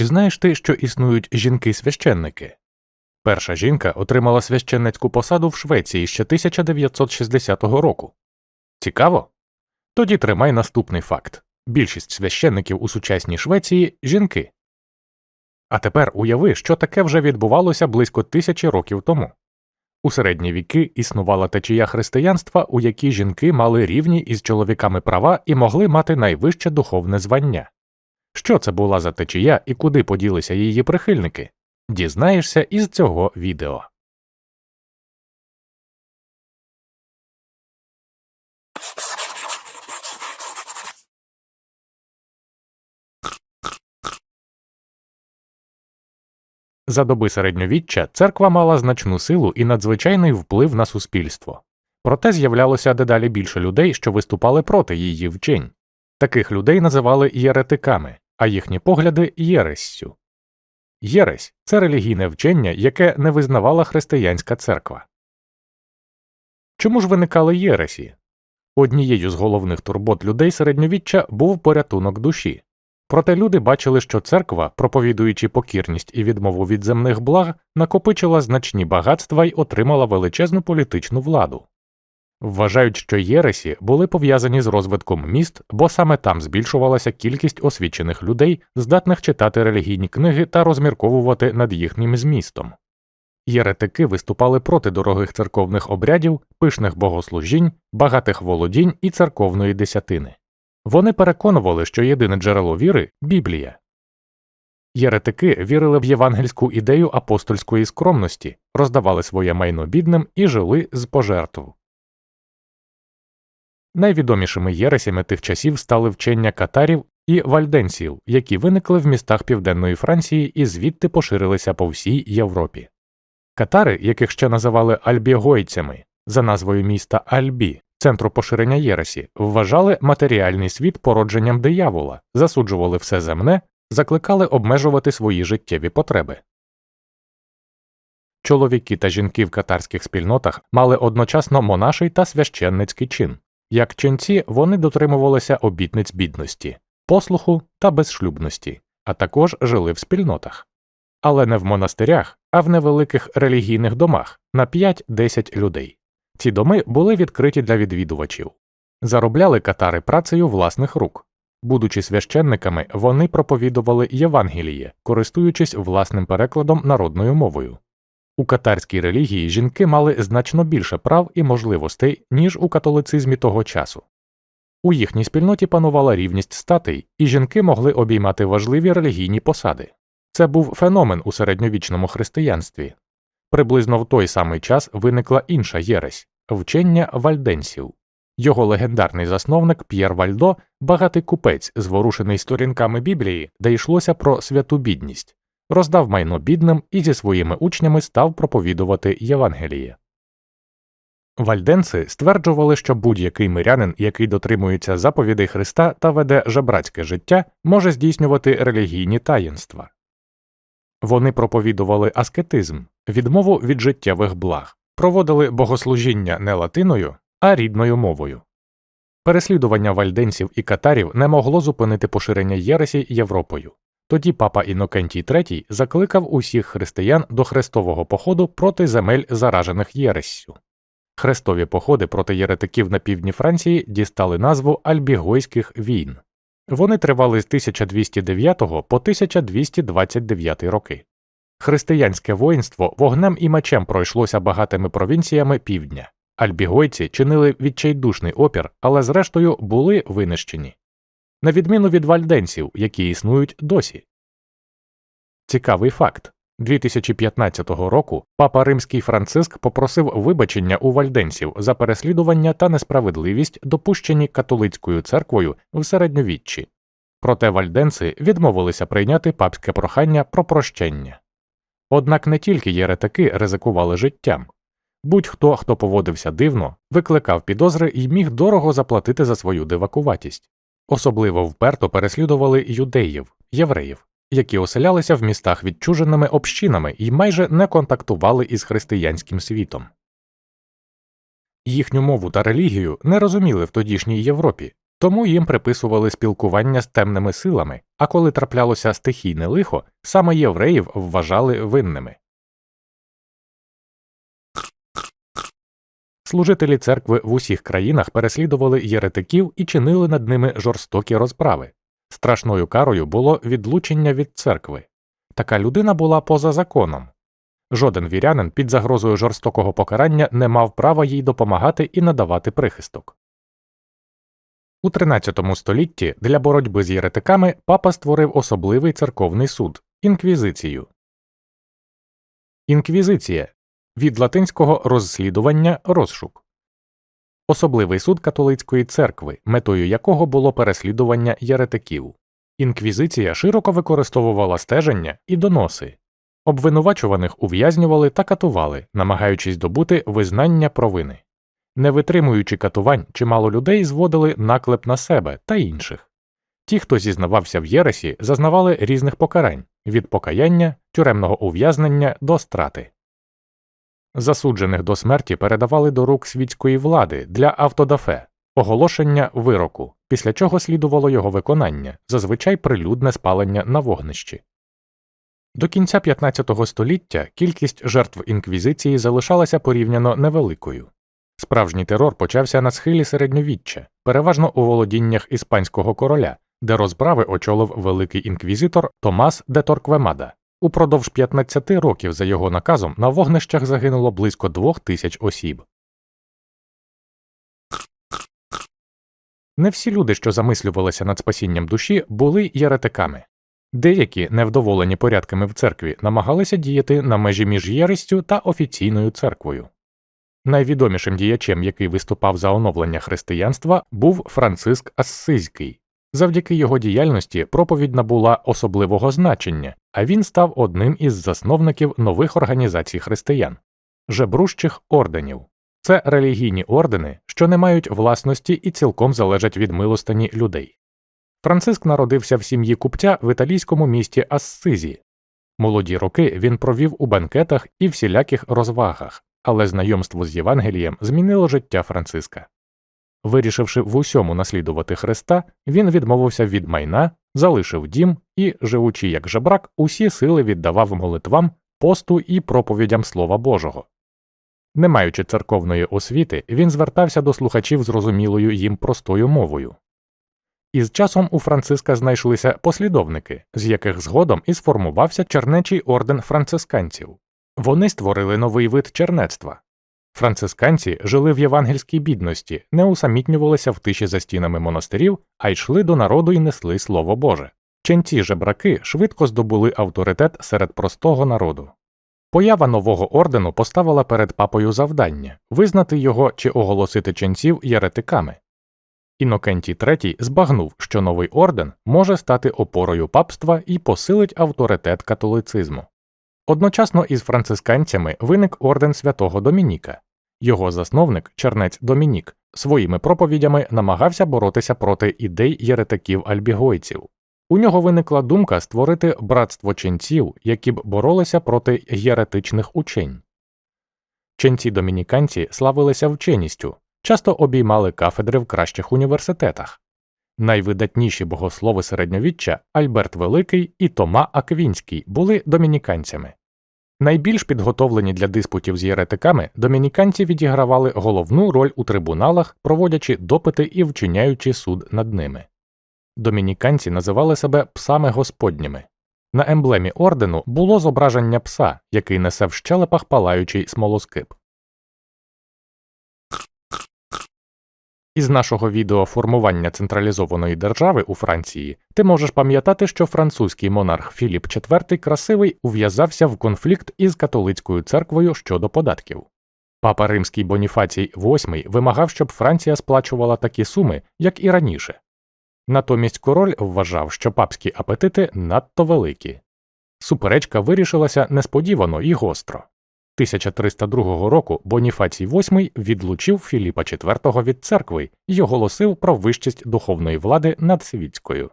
Чи знаєш ти, що існують жінки-священники? Перша жінка отримала священницьку посаду в Швеції ще 1960 року. Цікаво? Тоді тримай наступний факт більшість священників у сучасній Швеції жінки. А тепер уяви, що таке вже відбувалося близько тисячі років тому. У середні віки існувала течія християнства, у якій жінки мали рівні із чоловіками права і могли мати найвище духовне звання. Що це була за течія і куди поділися її прихильники? Дізнаєшся із цього відео. За доби середньовіччя церква мала значну силу і надзвичайний вплив на суспільство. Проте з'являлося дедалі більше людей, що виступали проти її вчень. Таких людей називали єретиками, а їхні погляди єрессю. Єресь це релігійне вчення, яке не визнавала християнська церква. Чому ж виникали єресі? Однією з головних турбот людей середньовіччя був порятунок душі. Проте люди бачили, що церква, проповідуючи покірність і відмову від земних благ, накопичила значні багатства й отримала величезну політичну владу. Вважають, що єресі були пов'язані з розвитком міст, бо саме там збільшувалася кількість освічених людей, здатних читати релігійні книги та розмірковувати над їхнім змістом. Єретики виступали проти дорогих церковних обрядів, пишних богослужінь, багатих володінь і церковної десятини. Вони переконували, що єдине джерело віри Біблія. Єретики вірили в євангельську ідею апостольської скромності, роздавали своє майно бідним і жили з пожертв. Найвідомішими єресями тих часів стали вчення катарів і вальденсів, які виникли в містах південної Франції і звідти поширилися по всій Європі. Катари, яких ще називали альбігойцями, за назвою міста Альбі, центру поширення єресі, вважали матеріальний світ породженням диявола, засуджували все земне, закликали обмежувати свої життєві потреби. Чоловіки та жінки в катарських спільнотах мали одночасно монаший та священницький чин. Як ченці вони дотримувалися обітниць бідності, послуху та безшлюбності, а також жили в спільнотах. Але не в монастирях, а в невеликих релігійних домах на 5-10 людей. Ці доми були відкриті для відвідувачів. Заробляли катари працею власних рук. Будучи священниками, вони проповідували Євангеліє, користуючись власним перекладом народною мовою. У катарській релігії жінки мали значно більше прав і можливостей, ніж у католицизмі того часу. У їхній спільноті панувала рівність статей, і жінки могли обіймати важливі релігійні посади. Це був феномен у середньовічному християнстві. Приблизно в той самий час виникла інша єресь вчення вальденсів. Його легендарний засновник П'єр Вальдо, багатий купець, зворушений сторінками Біблії, де йшлося про святу бідність роздав майно бідним і зі своїми учнями став проповідувати Євангеліє. Вальденци стверджували, що будь-який мирянин, який дотримується заповідей Христа та веде жебрацьке життя, може здійснювати релігійні таїнства. Вони проповідували аскетизм, відмову від життєвих благ, проводили богослужіння не латиною, а рідною мовою. Переслідування вальденців і катарів не могло зупинити поширення Єресі Європою. Тоді папа Інокентій III закликав усіх християн до хрестового походу проти земель, заражених Єрессю. Хрестові походи проти єретиків на півдні Франції дістали назву Альбігойських війн. Вони тривали з 1209 по 1229 роки. Християнське воїнство вогнем і мечем пройшлося багатими провінціями півдня. Альбігойці чинили відчайдушний опір, але зрештою були винищені на відміну від вальденців, які існують досі. Цікавий факт 2015 року папа Римський Франциск попросив вибачення у вальденців за переслідування та несправедливість, допущені католицькою церквою в середньовіччі. Проте вальденці відмовилися прийняти папське прохання про прощення. Однак не тільки єретики ризикували життям будь-хто, хто поводився дивно, викликав підозри і міг дорого заплатити за свою дивакуватість. Особливо вперто переслідували юдеїв, євреїв, які оселялися в містах відчуженими общинами і майже не контактували із християнським світом. Їхню мову та релігію не розуміли в тодішній Європі, тому їм приписували спілкування з темними силами, а коли траплялося стихійне лихо, саме євреїв вважали винними. Служителі церкви в усіх країнах переслідували єретиків і чинили над ними жорстокі розправи. Страшною карою було відлучення від церкви. Така людина була поза законом. Жоден вірянин під загрозою жорстокого покарання не мав права їй допомагати і надавати прихисток. У 13 столітті для боротьби з єретиками папа створив особливий церковний суд інквізицію. Інквізиція від латинського розслідування розшук. Особливий суд католицької церкви, метою якого було переслідування єретиків. Інквізиція широко використовувала стеження і доноси. Обвинувачуваних ув'язнювали та катували, намагаючись добути визнання провини. Не витримуючи катувань, чимало людей зводили наклеп на себе та інших. Ті, хто зізнавався в Єресі, зазнавали різних покарань від покаяння, тюремного ув'язнення до страти. Засуджених до смерті передавали до рук світської влади для автодафе, оголошення вироку, після чого слідувало його виконання, зазвичай прилюдне спалення на вогнищі. До кінця 15 століття кількість жертв інквізиції залишалася порівняно невеликою. Справжній терор почався на схилі середньовіччя, переважно у володіннях іспанського короля, де розправи очолив великий інквізитор Томас де Торквемада. Упродовж 15 років за його наказом на вогнищах загинуло близько двох тисяч осіб. Не всі люди, що замислювалися над спасінням душі, були єретиками. Деякі, невдоволені порядками в церкві, намагалися діяти на межі між єрестю та офіційною церквою. Найвідомішим діячем, який виступав за оновлення християнства, був Франциск Ассизький. Завдяки його діяльності проповідь набула особливого значення, а він став одним із засновників нових організацій християн жебрущих орденів. Це релігійні ордени, що не мають власності і цілком залежать від милостані людей. Франциск народився в сім'ї купця в італійському місті Ассизі. Молоді роки він провів у банкетах і всіляких розвагах, але знайомство з Євангелієм змінило життя Франциска. Вирішивши в усьому наслідувати Христа, він відмовився від майна, залишив дім і, живучи як жебрак, усі сили віддавав молитвам, посту і проповідям Слова Божого. Не маючи церковної освіти, він звертався до слухачів зрозумілою їм простою мовою. Із часом у Франциска знайшлися послідовники, з яких згодом і сформувався чернечий орден францисканців. Вони створили новий вид чернецтва. Францисканці жили в євангельській бідності, не усамітнювалися в тиші за стінами монастирів, а йшли до народу і несли Слово Боже. Ченці жебраки швидко здобули авторитет серед простого народу. Поява нового ордену поставила перед папою завдання визнати його чи оголосити ченців єретиками. Інокентій III збагнув, що новий орден може стати опорою папства і посилить авторитет католицизму. Одночасно із францисканцями виник орден святого Домініка. Його засновник, чернець Домінік, своїми проповідями намагався боротися проти ідей єретиків альбігойців. У нього виникла думка створити братство ченців, які б боролися проти єретичних учень. Ченці домініканці славилися вченістю, часто обіймали кафедри в кращих університетах. Найвидатніші богослови середньовіччя Альберт Великий і Тома Аквінський були домініканцями. Найбільш підготовлені для диспутів з єретиками домініканці відігравали головну роль у трибуналах, проводячи допити і вчиняючи суд над ними. Домініканці називали себе псами господніми. На емблемі ордену було зображення пса, який несе в щелепах палаючий смолоскип. Із нашого відео формування централізованої держави у Франції ти можеш пам'ятати, що французький монарх Філіп IV красивий ув'язався в конфлікт із католицькою церквою щодо податків. Папа Римський Боніфацій VIII вимагав, щоб Франція сплачувала такі суми, як і раніше. Натомість король вважав, що папські апетити надто великі. Суперечка вирішилася несподівано і гостро. 1302 року Боніфацій VIII відлучив Філіпа IV від церкви і оголосив про вищість духовної влади над світською.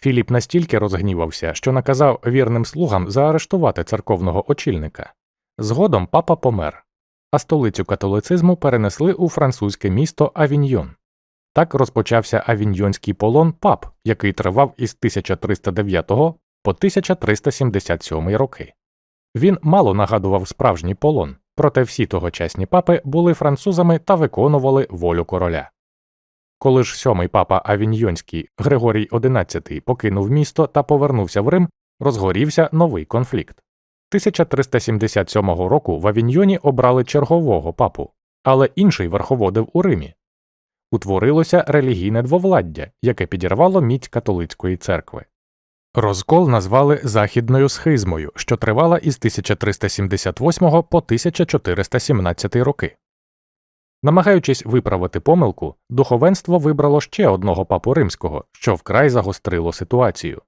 Філіп настільки розгнівався, що наказав вірним слугам заарештувати церковного очільника. Згодом папа помер, а столицю католицизму перенесли у французьке місто Авіньйон. Так розпочався авіньйонський полон пап, який тривав із 1309 по 1377 роки. Він мало нагадував справжній полон, проте всі тогочасні папи були французами та виконували волю короля. Коли ж сьомий папа Авіньйонський Григорій XI покинув місто та повернувся в Рим, розгорівся новий конфлікт. 1377 року в Авіньйоні обрали чергового папу, але інший верховодив у Римі. Утворилося релігійне двовладдя, яке підірвало міць католицької церкви. Розкол назвали Західною схизмою, що тривала із 1378 по 1417 роки. Намагаючись виправити помилку, духовенство вибрало ще одного папу римського, що вкрай загострило ситуацію.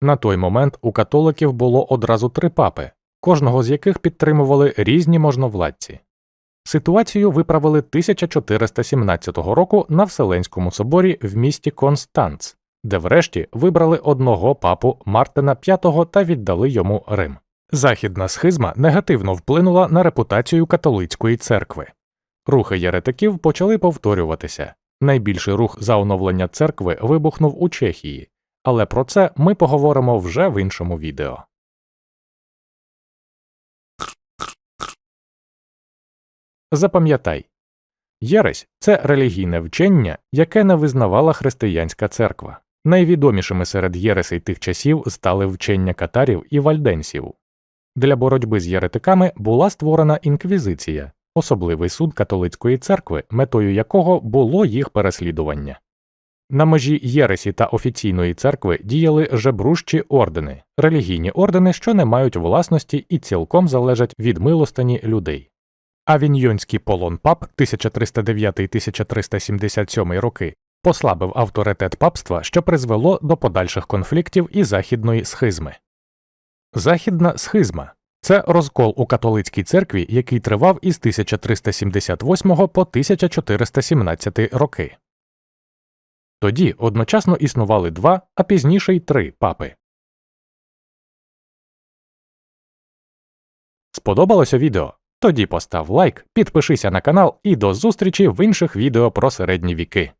На той момент у католиків було одразу три папи, кожного з яких підтримували різні можновладці. Ситуацію виправили 1417 року на Вселенському соборі в місті Констанц, де врешті вибрали одного папу Мартина V та віддали йому Рим. Західна схизма негативно вплинула на репутацію католицької церкви. Рухи єретиків почали повторюватися. Найбільший рух за оновлення церкви вибухнув у Чехії, але про це ми поговоримо вже в іншому відео. Запам'ятай Єресь це релігійне вчення, яке не визнавала християнська церква. Найвідомішими серед єресей тих часів стали вчення катарів і вальденсів. Для боротьби з єретиками була створена інквізиція, особливий суд католицької церкви, метою якого було їх переслідування. На межі Єресі та офіційної церкви діяли жебрущі ордени, релігійні ордени, що не мають власності і цілком залежать від милостині людей. Авіньйонський полон пап 1309-1377 роки послабив авторитет папства, що призвело до подальших конфліктів і західної схизми. Західна схизма це розкол у католицькій церкві, який тривав із 1378 по 1417 роки. Тоді одночасно існували два, а пізніше й три папи. Сподобалося відео? Тоді постав лайк, підпишися на канал і до зустрічі в інших відео про середні віки.